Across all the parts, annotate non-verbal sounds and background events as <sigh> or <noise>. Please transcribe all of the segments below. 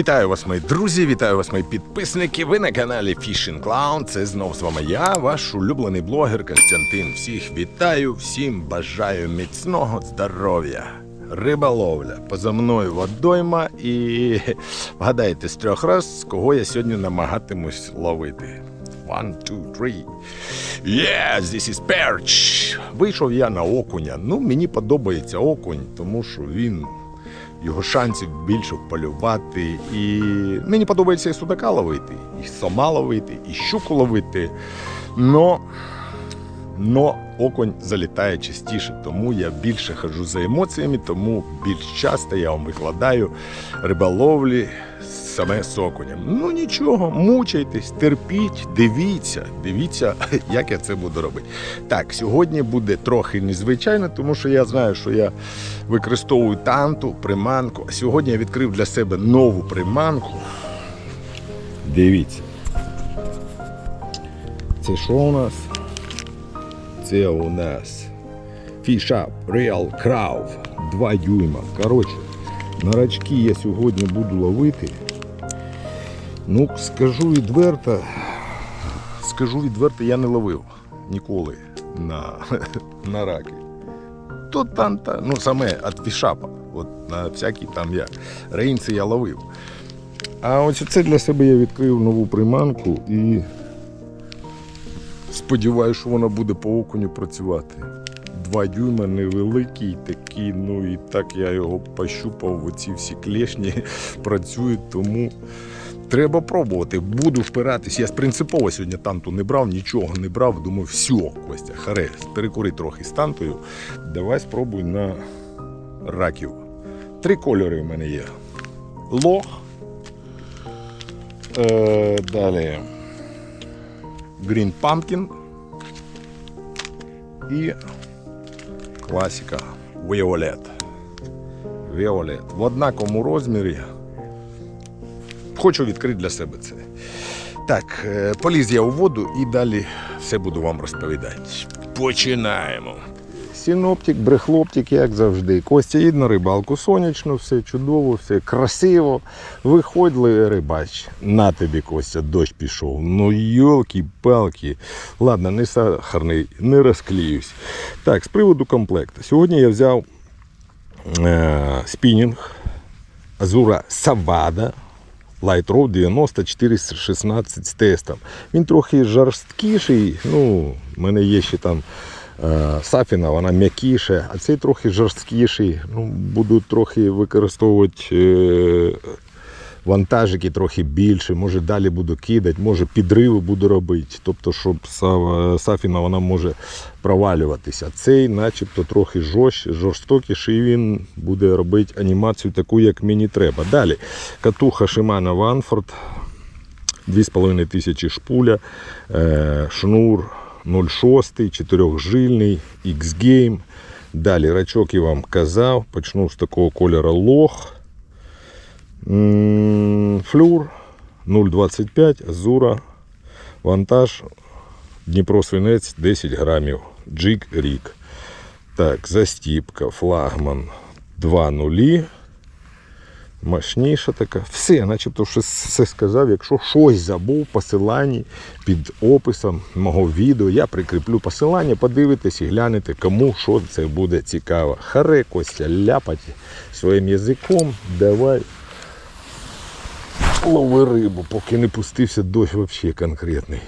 Вітаю вас, мої друзі, вітаю вас, мої підписники. Ви на каналі Fishing Clown. Це знов з вами я, ваш улюблений блогер Константин. Всіх вітаю, всім бажаю міцного здоров'я. Риболовля поза мною водойма і вгадайте з трьох раз, кого я сьогодні намагатимусь ловити. One, two, three. Yes, this is perch. Вийшов я на окуня. Ну, мені подобається окунь, тому що він його шансів більше полювати. І мені подобається і судака ловити, і сома ловити, і щуку ловити. Но, но оконь залітає частіше, тому я більше хожу за емоціями, тому більш часто я вам викладаю риболовлі саме з окунем. Ну нічого, мучайтесь, терпіть, дивіться, дивіться, <laughs> як я це буду робити. Так, сьогодні буде трохи незвичайно, тому що я знаю, що я використовую танту, приманку. А сьогодні я відкрив для себе нову приманку. Дивіться. Це що у нас? Це у нас Up Real Crowd 2 дюйма. Коротше, на рачки я сьогодні буду ловити. Ну, скажу відверто, скажу відверто, я не ловив ніколи на, <laughs> на раки. То танта, ну саме від фішапа. От на всякі там я рейнці я ловив. А ось це для себе я відкрив нову приманку і сподіваюся, що вона буде по окуню працювати. Два дюйма невеликий такий, ну і так я його пощупав, оці всі клешні <laughs> працюють, тому треба пробувати. Буду впиратись. Я принципово сьогодні танту не брав, нічого не брав. Думаю, все, Костя, харе, перекури трохи з тантою. Давай спробуй на раків. Три кольори в мене є. Лох. Е, далі. Green Pumpkin. І класика Violet. Violet. В однаковому розмірі. Хочу відкрити для себе це. Так, е, поліз я у воду і далі все буду вам розповідати. Починаємо. Синоптик, брехлоптик, як завжди. Костя їде на рибалку сонячно, все чудово, все красиво. Виходили рибач. На тобі, Костя, дощ пішов. Ну йолки-палки. Ладно, не сахарний, не розклеюсь. Так, з приводу комплекту. Сьогодні я взяв е, спінінг Азура Савада. Light Road 90 416 з тестом. Він трохи жорсткіший. Ну, в мене є ще там е, Сафіна, вона м'якіша, а цей трохи жорсткіший. Ну, буду трохи використовувати е, вантажики трохи більше, може далі буду кидати, може підриви буду робити. Тобто, щоб Сафіна вона може провалюватися. Цей начебто трохи жорстокіший, і він буде робити анімацію таку, як мені треба. Далі катуха Shimano Ванфорд 2,5 тисячі шпуля, е, шнур 0,6, чотирьохжильний, X-Game. Далі рачок я вам казав, почну з такого кольору лох. Флюр 0,25, Азура, вантаж Дніпро свинець 10 грамів, джиг рік. Так, застіпка, флагман 2 нулі. Мощніша така. Все, начебто щось все сказав. Якщо щось забув, посиланні під описом мого відео, я прикріплю посилання, подивитесь і глянете, кому що це буде цікаво. Харе Костя, ляпать своїм язиком, давай лови рибу, поки не пустився дощ взагалі конкретний.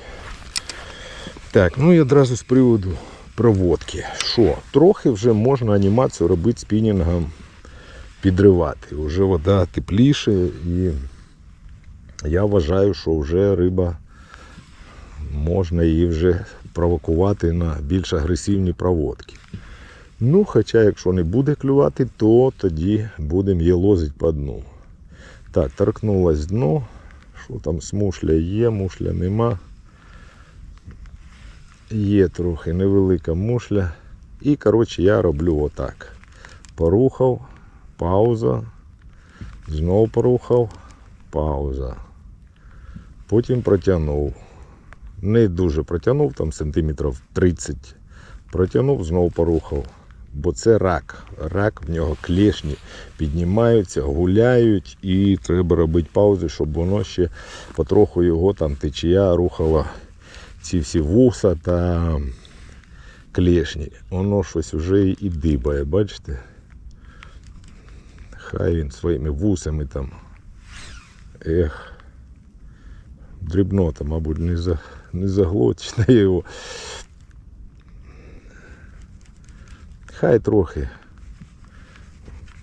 Так, ну і одразу з приводу проводки. Що? Трохи вже можна анімацію робити спінінгом, підривати. Вже вода тепліше і я вважаю, що вже риба можна її вже провокувати на більш агресивні проводки. Ну, хоча, якщо не буде клювати, то тоді будемо її лозити по дну. Так, торкнулось дно. Що там з мушля є, мушля нема. Є трохи невелика мушля. І, коротше, я роблю отак. Порухав, пауза. Знову порухав, пауза. Потім протягнув. Не дуже протягнув, там сантиметрів 30. Протягнув, знову порухав. Бо це рак. Рак в нього клешні піднімаються, гуляють, і треба робити паузи, щоб воно ще потроху його там течія рухала ці всі вуса та клешні. Воно щось вже і дибає, бачите? Хай він своїми вусами там. Ех. Дрібнота, мабуть, не, за, не заглотить на його. Хай трохи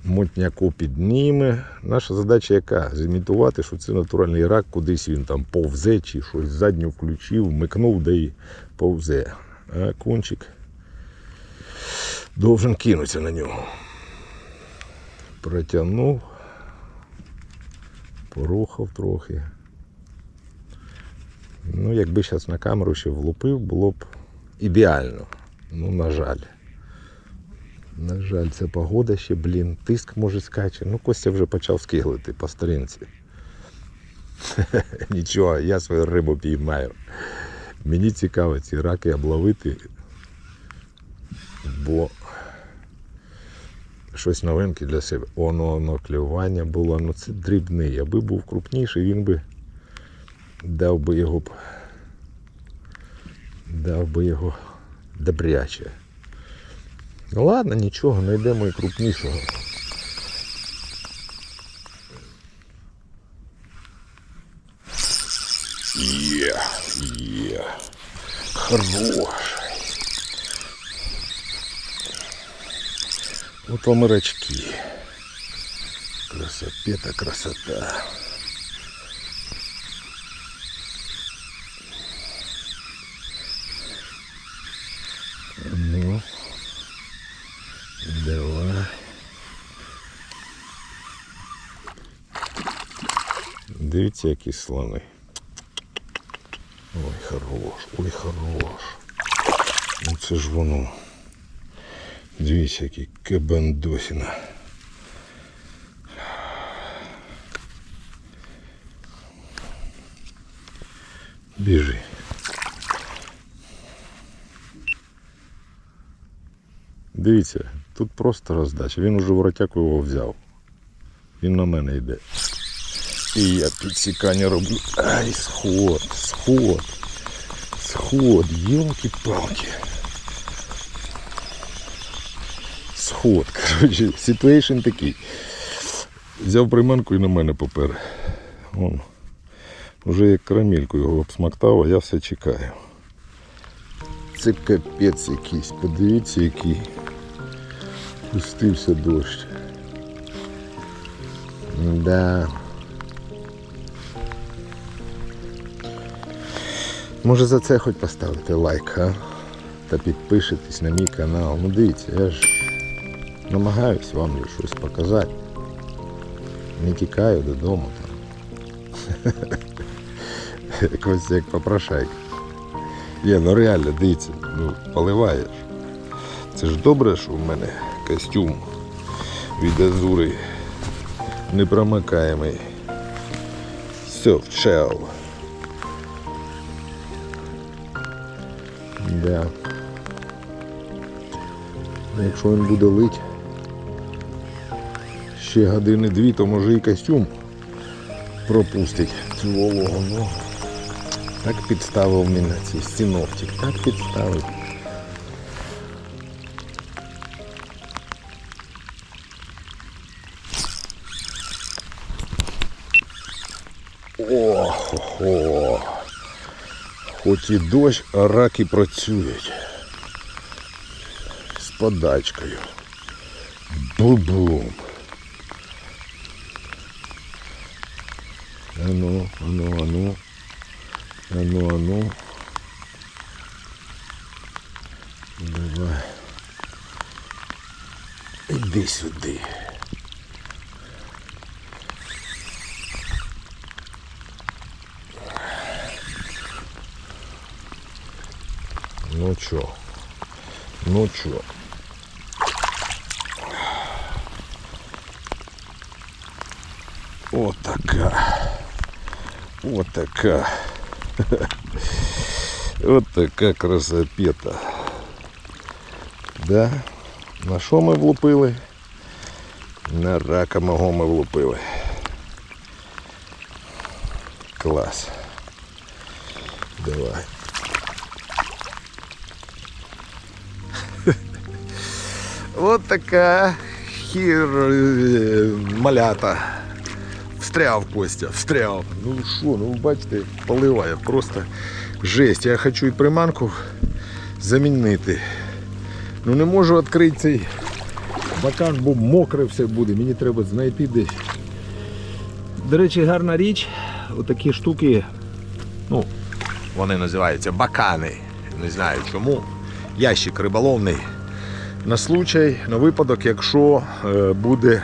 мотняку підніме. Наша задача яка? Зімітувати, що це натуральний рак, кудись він там повзе чи щось задню включив, вмикнув, де і повзе. А кончик должен кинутися на нього. Протягнув, порухав трохи. Ну, якби зараз на камеру ще влупив, було б ідеально. Ну, на жаль. На жаль, це погода ще, блін, тиск може скаче. Ну, Костя вже почав скиглити по сторінці. <laughs> Нічого, я свою рибу піймаю. Мені цікаво ці раки обловити, бо щось новеньке для себе. Воно, воно клювання було, ну це дрібний. Аби був крупніший, він би дав би його. Дав би його добряче. Ну ладно, нічого, знайдемо і крупнішого. Є, є. Хороший. Вот вам и рачки. Красопета, красота. Дивіться, які слони. Ой, хорош, ой, хорош. Ну це ж воно. Дивіться, який кабандосіна. Біжи. Дивіться, тут просто роздача. Він уже воротяку його взяв. Він на мене йде. І я підсікання роблю. Ай, сход, сход, сход, йолки-палки. Сход, <laughs> коротше, ситуейшн такий. Взяв приманку і на мене попер. Вон. Уже як карамельку його обсмактав, а я все чекаю. Це капець якийсь. Подивіться, який пустився дощ. Да. Може за це хоч поставити лайк, а? Та підпишитесь на мій канал. Ну дивіться, я ж намагаюсь вам щось показати. Не тікаю додому там. <laughs> Якось як попрошайка. Є, ну реально, дивіться, ну поливаєш. Це ж добре, що в мене костюм від азури непромикаємий. Все, чел. Да. Ну, Якщо він буде лить ще години дві, то може і костюм пропустить цю вологу. Ну, так підставив мене цей синоптик, так підставив. І дощ, а раки працюють. З подачкою. Бу-бум. Ану, ану, ану. Ану, ану. Давай. Іди сюди. Ну чо? Ну чо? Вот така. Вот така. <laughs> Вот така красопета. Да? На що ми влупили? На рака мого ми влупили. Клас. Давай. От така хір е, малята. Встряв Костя, встряв. Ну що, ну бачите, поливає, просто жесть. Я хочу і приманку замінити. Ну не можу відкрити цей бакан, бо мокре все буде. Мені треба знайти десь. До речі, гарна річ. Отакі штуки, ну, вони називаються бакани. Не знаю чому. Ящик риболовний. На случай, на випадок, якщо е, буде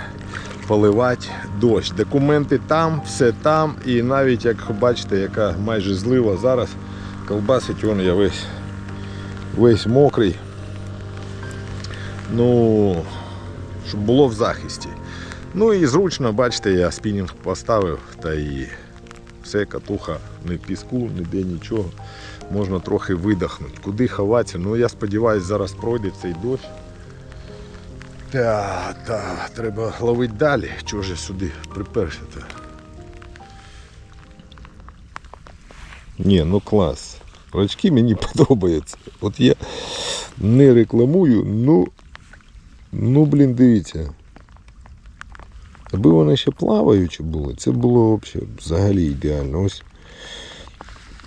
поливати дощ. Документи там, все там. І навіть як бачите, яка майже злива зараз, колбасить он я весь, весь мокрий. Ну, щоб було в захисті. Ну і зручно, бачите, я спінінг поставив та і все, катуха, не піску, ніде нічого. Можна трохи видихнути. Куди ховатися? Ну я сподіваюся, зараз пройде цей дощ. Та, та, треба ловити далі. Чого ж я сюди приперся то Ні, ну клас. Рачки мені <laughs> подобаються. От я не рекламую, ну, ну блін, дивіться. Аби вони ще плаваючі були, це було взагалі, ідеально. Ось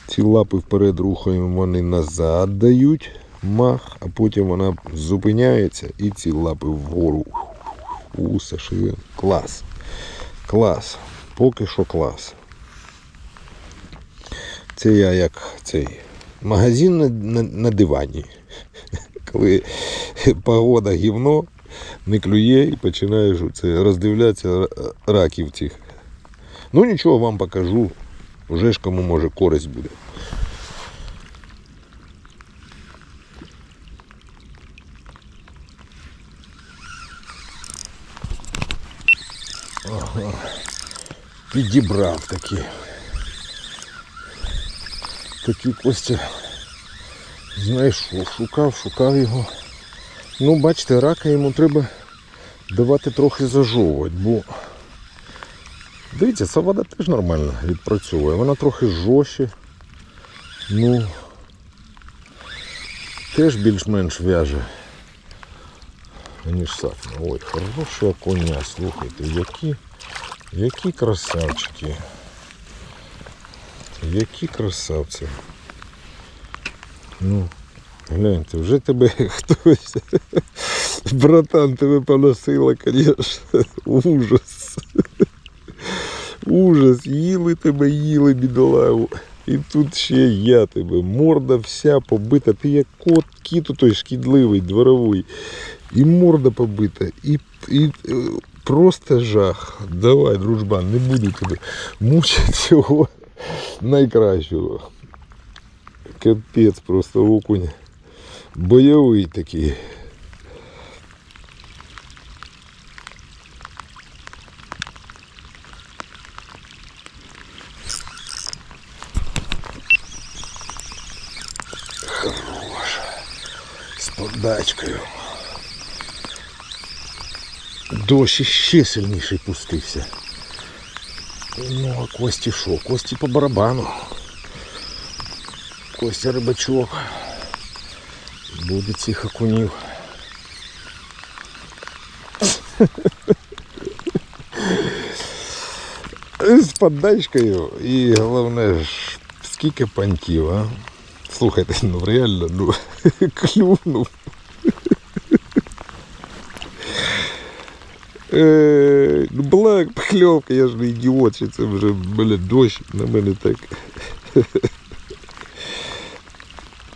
ці лапи вперед рухаємо, вони назад дають мах, а потім вона зупиняється і ці лапи вгору. У, Саши. Клас. Клас. Поки що клас. Це я як цей магазин на, на, на дивані. <laughs> Коли погода гівно, не клює і починаєш це роздивлятися раків цих. Ну нічого вам покажу. Вже ж кому може користь буде. Підібрав такі. Такі Костя знайшов, шукав, шукав його. Ну, бачите, рака йому треба давати трохи зажовувати, бо дивіться, ця вода теж нормально відпрацьовує. Вона трохи жорстче. Ну теж більш-менш в'яже. Аніж сафна. Ой, хороша коня, слухайте, які, які красавчики. Які красавці. Ну, гляньте, вже тебе <laughs> хтось. Братан, тебе поносило, конечно. Ужас. Ужас. Їли тебе, їли, бідолагу. І тут ще я тебе. Морда вся побита. Ти як кот, кіт той шкідливий, дворовий. І морда побита, і, і просто жах. Давай, дружбан, не буду тебе мучити цього найкращого. Капець просто окунь. Бойовий такий. Хорош. З подачкою. Дощ іще сильніший пустився. Ну, а Кості що? Кості по барабану. Костя рибачок. Буде цих окунів. З подачкою і головне ж, скільки пантів, а? Слухайте, ну реально, ну <laughs> клюнув. Була покльовка, я ж не ідіот, що це вже блядь, дощ на мене так.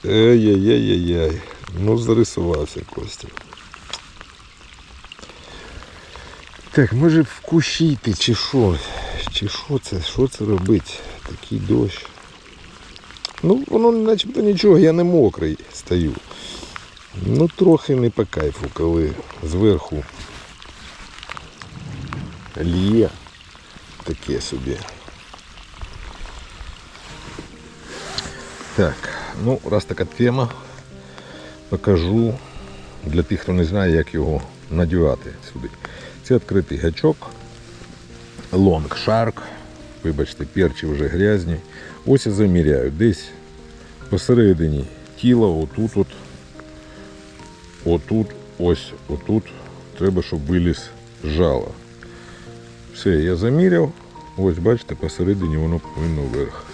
Ай-яй-яй-яй-яй. Ну зарисувався Костя. Так, може в кущі йти, чи що? Чи що це? Що це робить? Такий дощ. Ну, воно начебто нічого, я не мокрий стою. Ну трохи не по кайфу, коли зверху лє таке собі. Так, ну раз така тема, покажу для тих, хто не знає, як його надівати сюди. Це відкритий гачок, Long Shark. Вибачте, перчі вже грязні. Ось я заміряю. Десь посередині тіла, отут, от, отут, ось, отут. Треба, щоб виліз жало. Все, я заміряв. Ось, бачите, посередині воно повинно вверх.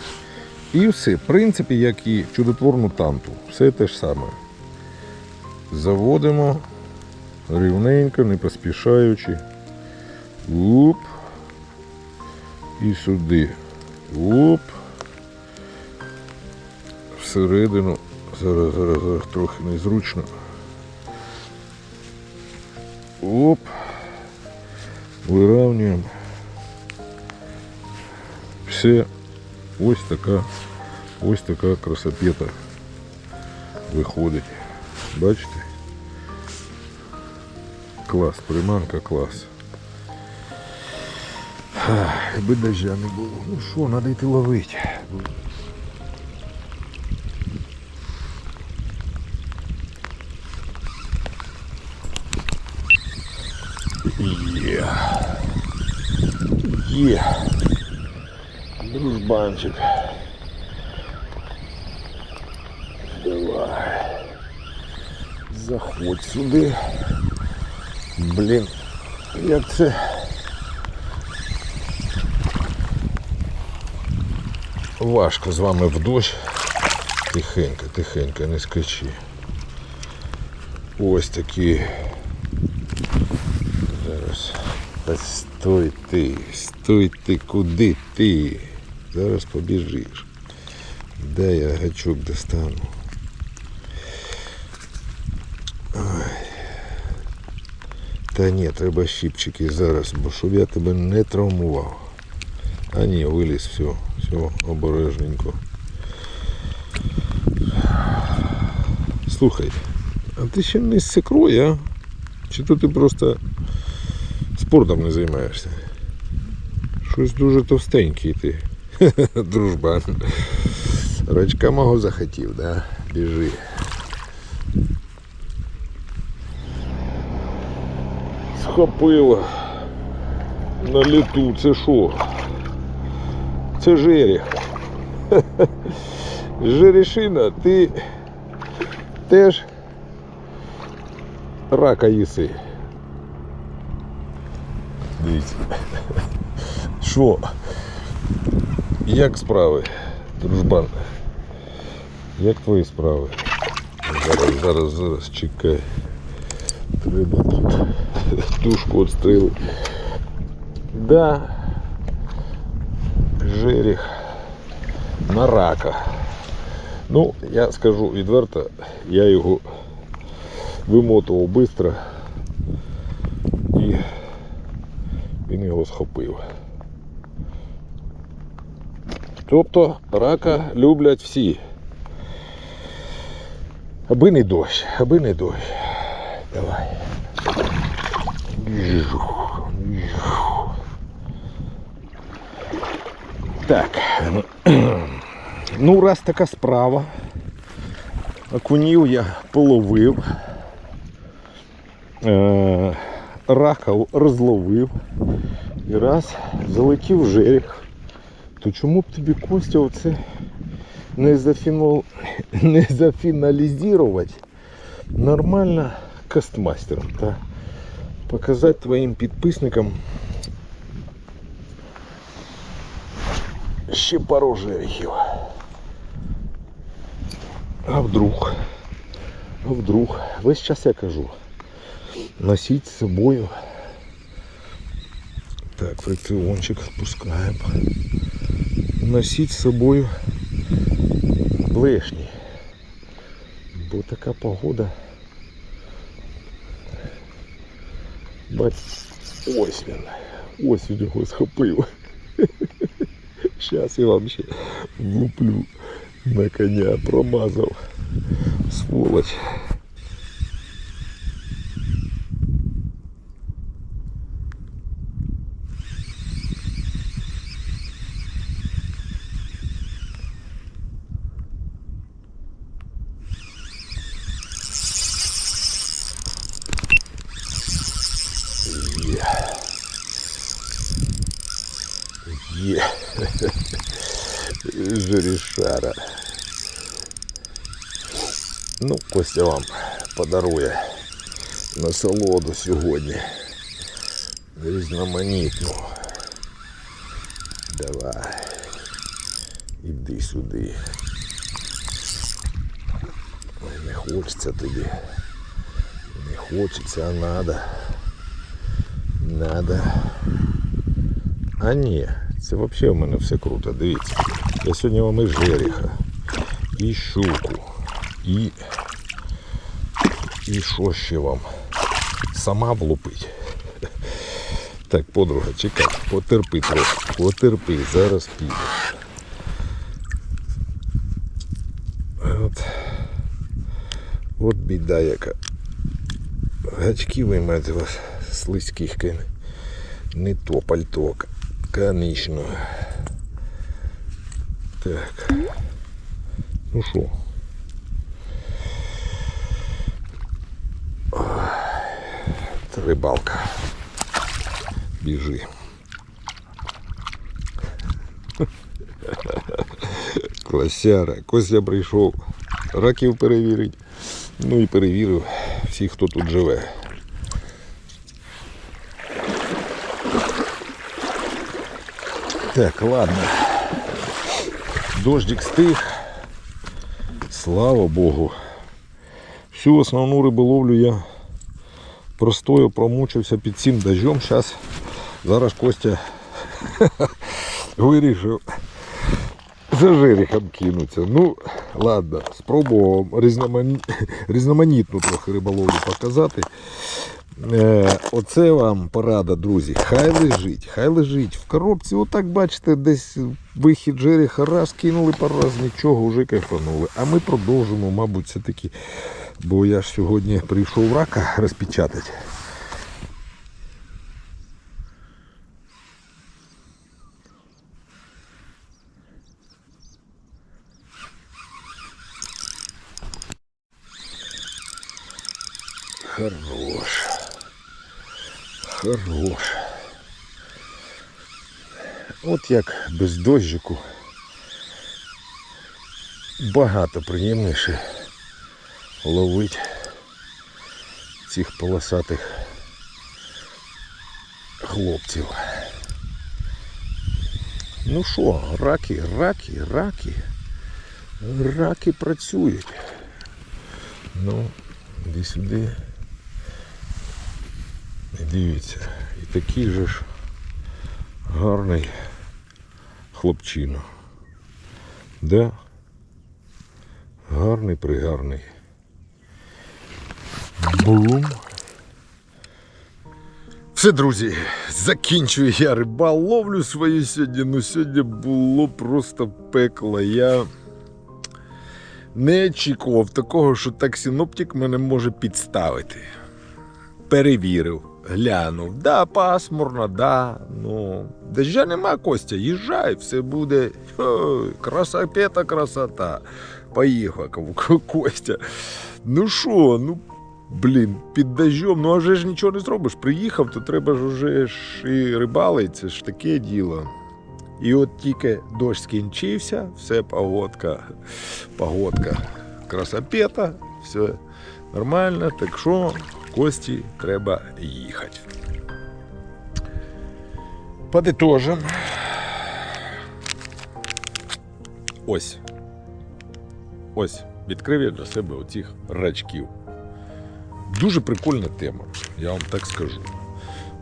І все, в принципі, як і чудотворну танту. Все те ж саме. Заводимо рівненько, не поспішаючи. Уп. І сюди. Уп. Всередину. Зараз, зараз, зараз трохи незручно. Оп. Виравнюємо. Все. Ось така, ось така красопета виходить. Бачите? Клас, приманка клас. Ах, Якби дождя не було. Ну що, треба йти ловити. Є. Дружбанчик. Давай. Заходь сюди. Блін, як це. Важко з вами в дощ. Тихенько, тихенько, не скачи. Ось такі. Зараз. Та стой ти, стой ти, куди ти? Зараз побіжиш. Де я гачок достану? Та ні, треба щіпчики зараз, бо щоб я тебе не травмував. А ні, виліз, все, все, обережненько. Слухай, а ти ще не з а? Чи то ти просто спортом не займаєшся? Щось дуже товстенький ти. <laughs> Дружбан. Рачка мого захотів, да? Біжи. Схопила на літу. Це що? Це жеріх. <laughs> Жерешина, ти теж рака їси. Дивіться. Що? Як справи, дружбан? Як твої справи? Зараз, зараз, зараз, чекай. Треба тут тушку відстрілити. Да. Жеріх на рака. Ну, я скажу відверто, я його вимотував швидко і він його схопив. Тобто рака люблять всі. Аби не дощ, аби не дощ. Давай. Так. <clears throat> Ну, раз така справа. Окунів я половив. Рака розловив. І раз залетів жеріх. То чому б тобі Костя оце не, зафінал... не зафіналізувати нормально кастмастером та показати твоїм підписникам ще пару жерехів. А вдруг? А вдруг? Весь час я кажу. Носіть з собою. Так, фрикціончик спускаємо. Носіть з собою блешні. Бо така погода. Бач, ось він. Ось він його схопив. <laughs> Зараз я вам ще влуплю на коня, промазав. Сволочь. подарує насолоду сьогодні. Різноманітну. Давай. Іди сюди. Ой, не хочеться тобі. Не хочеться, а надо. Надо. А ні, це взагалі в мене все круто. Дивіться. Я сьогодні вам і жереха, і щуку, і. І що ще вам? Сама влупить. Так, подруга, чекай, потерпи трохи, потерпи, зараз піде. От, от біда яка. Гачки виймати вас слизьких. Не то пальто, конечно. Так. Ну що? Ой, Рибалка. Біжи. Класяра. Костя прийшов раків перевірить. Ну і перевірив всіх, хто тут живе. Так, ладно. Дождик стих. Слава Богу. Всю основну риболовлю я простою промучився під цим дождем. Зараз, зараз Костя <laughs> вирішив за жерехом кинуться. Ну, ладно, спробував різномані... різноманітну трохи риболовлю показати. Е, оце вам порада, друзі. Хай лежить, хай лежить. В коробці, отак бачите, десь вихід жереха, раз кинули пару раз, нічого, вже кайфанули. А ми продовжимо, мабуть, все-таки. Бо я ж сьогодні прийшов рака розпечатати. Хорош. Хорош. От як без дощику багато приємніше ловить цих полосатих хлопців. Ну що, раки, раки, раки. Раки працюють. Ну, іди сюди. І дивіться, і такий же ж гарний хлопчина. Да? Гарний пригарний. Бум. Все, друзі, закінчую я рибал, ловлю свою сьогодні. Ну сьогодні було просто пекло. Я не очікував такого, що так синоптик мене може підставити. Перевірив, глянув. Да, пасмурно, да. Ну, дождя нема Костя, їжджай, все буде. Ой, красопета, красота. Поїхав Костя. Ну що, ну блін, під дождем, ну а вже ж нічого не зробиш. Приїхав, то треба ж уже ж і рибалить, це ж таке діло. І от тільки дощ скінчився, все погодка, погодка, красопета, все нормально. Так що Кості треба їхати. Подитожим. Ось. Ось. Відкрив я для себе оцих рачків. Дуже прикольна тема, я вам так скажу.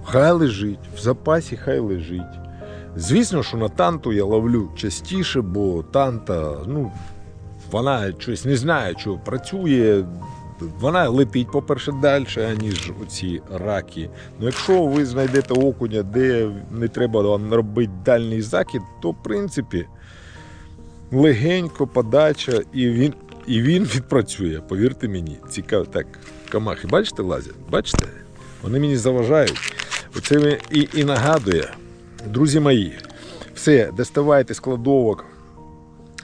Хай лежить, в запасі хай лежить. Звісно, що на танту я ловлю частіше, бо танта, ну, вона щось не знає, що працює. Вона летить, по-перше, далі, аніж оці раки. Ну, якщо ви знайдете окуня, де не треба вам робити дальній закид, то в принципі легенько подача, і він, і він <laughs> відпрацює, повірте мені. Цікаво. Так, камахи, бачите, лазять? Бачите? Вони мені заважають. Оце і, і нагадує, друзі мої, все, доставайте з кладовок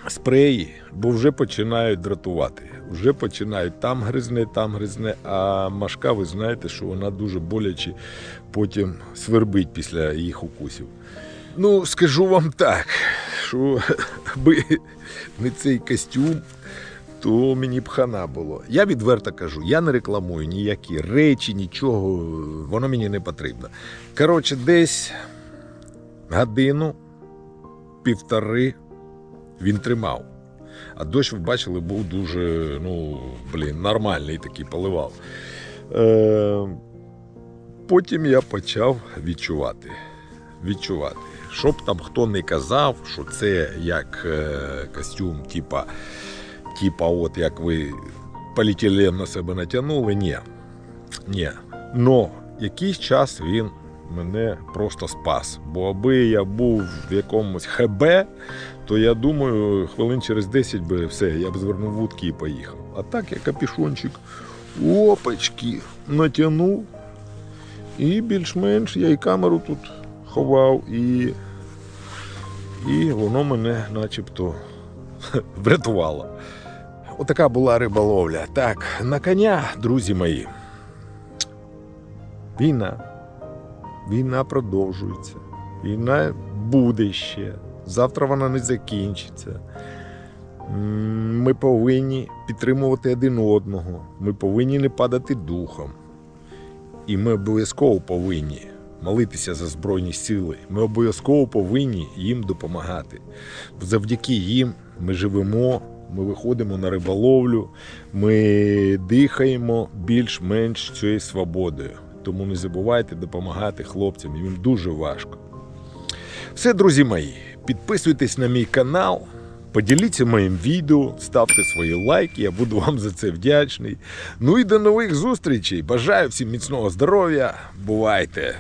спреї, бо вже починають дратувати. Вже починають там гризне, там гризне, а машка, ви знаєте, що вона дуже боляче потім свербить після їх укусів. Ну, скажу вам так, що <laughs> аби не цей костюм, то мені б хана було. Я відверто кажу, я не рекламую ніякі речі, нічого, воно мені не потрібно. Коротше, десь годину, півтори він тримав. А дощ, ви бачили, був дуже, ну, блін, нормальний такий поливав. Е, потім я почав відчувати. Відчувати. Щоб там хто не казав, що це як е, костюм, типа, типа, от як ви поліетилен на себе натягнули. Ні. Ні. Но якийсь час він мене просто спас. Бо аби я був в якомусь ХБ, то я думаю, хвилин через 10 би все, я б звернув вудки і поїхав. А так я капюшончик опачки натягнув. І більш-менш я і камеру тут ховав, і, і воно мене начебто <laughs> врятувало. Отака була риболовля. Так, на коня, друзі мої. Війна. Війна продовжується. Війна буде ще. Завтра вона не закінчиться. Ми повинні підтримувати один одного. Ми повинні не падати духом. І ми обов'язково повинні молитися за Збройні сили. Ми обов'язково повинні їм допомагати. Завдяки їм ми живемо, ми виходимо на риболовлю, ми дихаємо більш-менш цією свободою. Тому не забувайте допомагати хлопцям, їм дуже важко. Все, друзі мої, підписуйтесь на мій канал, поділіться моїм відео, ставте свої лайки, я буду вам за це вдячний. Ну і до нових зустрічей. Бажаю всім міцного здоров'я. Бувайте!